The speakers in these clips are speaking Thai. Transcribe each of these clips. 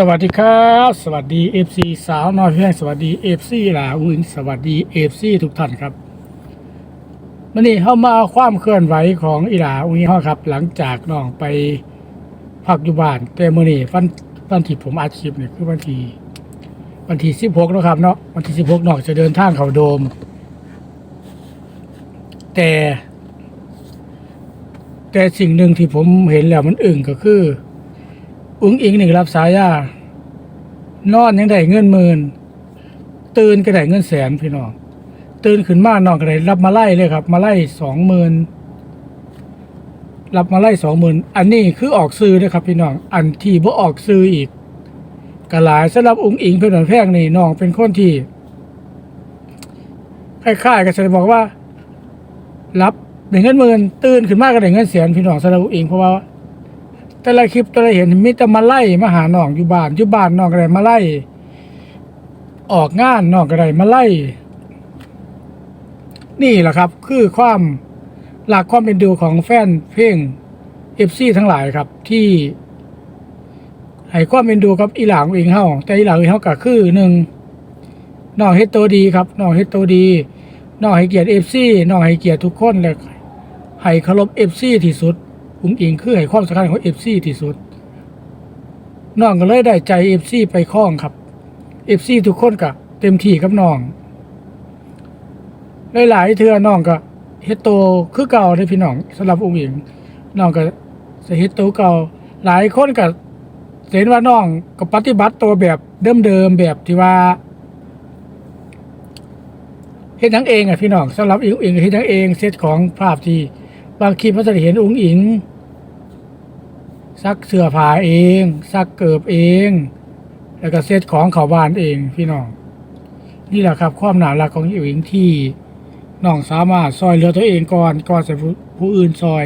สวัสดีครับ สวัสดี FC สาวน้อยเพื่อนสวัสดี FC หลาวินสวัสดี FC ทุกท่านครับวันนี้เข้ามาความเคลื่อนไหวของอีหลาอุ้งเฮาครับ หลังจากน้องไปพักอยู่บ้านแต่มื้อนี้วันวันที่ผมอาชีพเนี่ยคือวันที่วันที่16แล้วครับเนาะวันที่16น้องจะเดินทางเขาโดม แต่ แต่สิ่งหนึ่งที่ผมเห็นแล้วมันอึ้งก็คือ อุ้งอิงหนึ่งรับสายานอนยังได้เงินหมื่นตื่นก็ได้เงินแสนพี่น้องตื่นขึ้นมานอนก็ได้รับมาไล่เลยครับ มาไล่สองหมื่นรับมาไล่สองหมื่นอันนี้คือออกซื้อนะครับพี่น้องอันที่บ่ออกซื้ออีกก็หลายสำหรับอุ้งอิงเพื่อนแพงนี่น้องเป็นคนที่คล้ายๆกับจะบอกว่า รับได้เงินหมื่นตื่นขึ้นมาก็ได้เงินแสนพี่น้องสำหรับอุ้งอิงเพราะว่า แต่ละคลิปแต่ละเห็นมีแต่มาไล่มาหาน้องอยู่บ้านอยู่บ้านน้องก็ได้มาไล่ ออกงานน้องก็ได้มาไล่ นี่แหละครับ คือความหลักความเป็นดูของแฟนเพลงเอฟซีทั้งหลายครับที่ให้ความเป็นดูกับอีหลางเองเฮาแต่อีหลางเองเฮาก็คือหนึ่งน้องเฮ็ดตัวดีครับน้องเฮ็ดตัวดีน้องให้เกียรติเอฟซีน้องให้เกียรติทุกคนเลยให้เคารพเอฟซีที่สุด อุ้งอิงคือให้ความสำคัญของเอฟซีที่สุดน้องก็เลยได้ใจเอฟซีไปคล้องครับเอฟซีทุกคนก็เต็มที่กับน้องหลายๆเทือน้องก็เฮ็ดโตคือเก่าได้อพี่น้องสำหรับอุ้งอิงน้องก็จะเฮ็ดโตเก่า หลายคนก็เห็นว่าน้องก็ปฏิบัติตัวแบบเดิมๆแบบที่ว่าเฮ็ดทั้งเองอะพี่น้องสำหรับอุ้งอิงเฮ็ดทั้งเองเซตของภาพที่บางคลิปมันจะเห็นอุ้งอิง ซักเสื้อผ้าเอง ซักเกิบเอง แล้วก็เซตของเขาบ้านเองพี่น้องนี่แหละครับความหน่ารักของอุ้งอิงที่น้องสามารถซอยเหลือตัวเองก่อนก่อนจะผู้ผู้อื่นซอย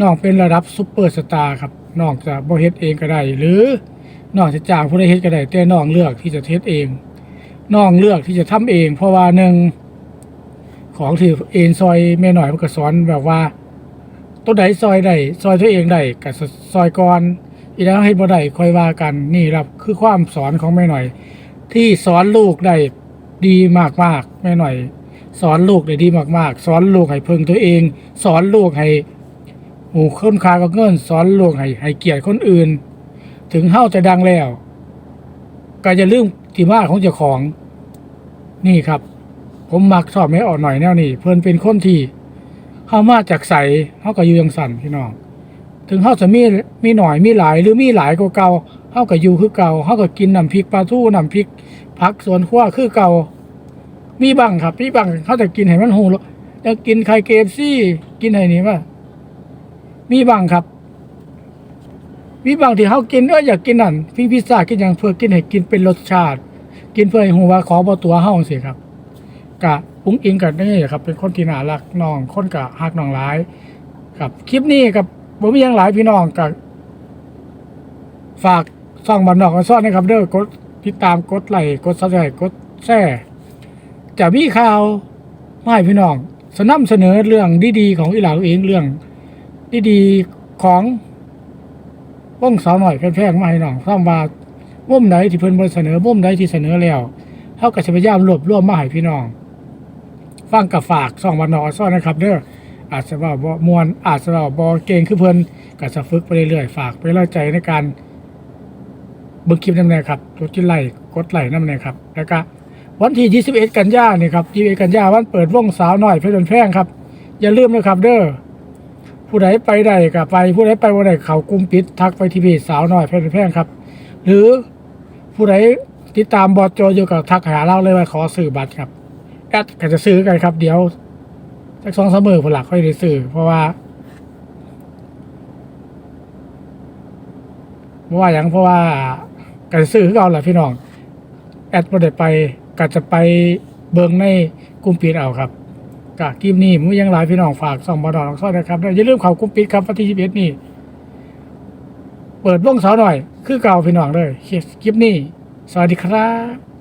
น้องเป็นระดับซุปเปอร์สตาร์ครับน้องจะบ่เฮ็ดเองก็ได้ หรือน้องจะจ้างผู้ใดเฮ็ดก็ได้แต่น้องเลือกที่จะเฮ็ดเองน้องเลือกที่จะทำเอง เพราะว่าหนึ่งของที่เอ็นซอยแม่หน่อยมันก็สอนแบบว่า ตัวใดซอยได้ซอยตัวเองได้กับซอยก่อนอีแล้วให้บ่ได้คอยว่ากันนี่ครับคือความสอนของแม่หน่อย ที่สอนลูกได้ดีมากๆแม่หน่อย สอนลูกได้ดีมากๆ สอนลูกให้เพึงตัวเอง สอนลูกให้หูค้นคากับเงินสอนลูกให้ให้เกียรติคนอื่น ถึงเฮาจะดังแล้วก็จะลืมที่มาของเจ้าของ นี่ครับ ผมมักชอบไม่ออกหน่อยแนวนี้เพิ่นเป็นคนที่ เฮามาจากใสเฮาก็อยู่ยังสั่นพี่น้อง ถึงเฮาจะมีมีหน่อยมีหลายหรือมีหลายกว่าเก่าเฮาก็อยู่คือเก่าเฮาก็กินน้ำพริกปลาทูน้ำพริกผักสวนครัวคือเก่ามีบ้างครับมีบ้างเฮาจะกินให้มันหูแล้วกินไข่เกฟซี่กินให้นี่ว่ามีบ้างครับมีบางที่เฮากินก็อยากกินนั่นพิซซ่ากินอย่างเพื่อกินให้กินเป็นรสชาติ กินเพื่อให้หูวาขอบตัวเฮาสิครับ กะอุ้งอิงกับนี่ครับ เป็นคนที่น่ารักน้องคนกะฮักน้องหลาย ครับ คลิปนี้กับผมมียังหลายพี่น้องกับฝากส่องบันนอกกันซ่อนนะครับ เด้อกดติดตามกดไลค์กดซับสไครต์กดแชร์จะมีข่าวมาให้พี่น้อง สนับเสนอเรื่องดีๆของอีหลาวเองเรื่องดีๆของวงสาวหน่อยแพงๆมาให้น้องซ้ำว่ามุมไหนที่เพิ่นเสนอมุมไหนที่เสนอแล้วเท่ากับพยายามรวบรวมมาให้พี่น้อง ฟังกับฝากส่องวันนอซ่อนนะครับเด้ออาจจะว่าบมวนอาจจะว่าบ่เก่งคือเพิ่นก็จะฝึกไปเรื่อยๆฝากไปเล่าใจในการเบิ่งคลิปนำแน่ครับกดที่ไลค์กดไลค์นำแน่ครับ แล้วก็วันที่21 กันยายนี่ครับ21กันยายนวันเปิดวงสาวน้อยเพชรแพงครับ อย่าลืมนะครับ เด้อผู้ใดไปได้ก็ไปผู้ใดไปบ่ได้เขากลุ่มปิดทักไปที่เพจสาวน้อยเพชรแพงครับ หรือผู้ใดติดตามบอสโจอยู่กับทักหาเราเลยว่าขอซื้อบัตรครับ แอดก็จะซื้อกันครับ เดี๋ยวสักสองสามมือผลหลักค่อยได้ซื้อเพราะว่าเพราะว่าอย่างเพราะว่าก็จะซื้อคือเอาแหละพี่น้อง แอดบ่ได้ไปก็จะไปเบิ่งในกลุ่มปิดเอาครับกะคลิปนี้ผมยังหลายพี่น้องฝากส่องบอดอนซ่อนนะครับอย่าลืมเข้ากลุ่มปิดครับวันที่21นี่ เปิดวงสาวหน่อย คือเก่าพี่น้องเลยคลิปนี้ สวัสดีครับ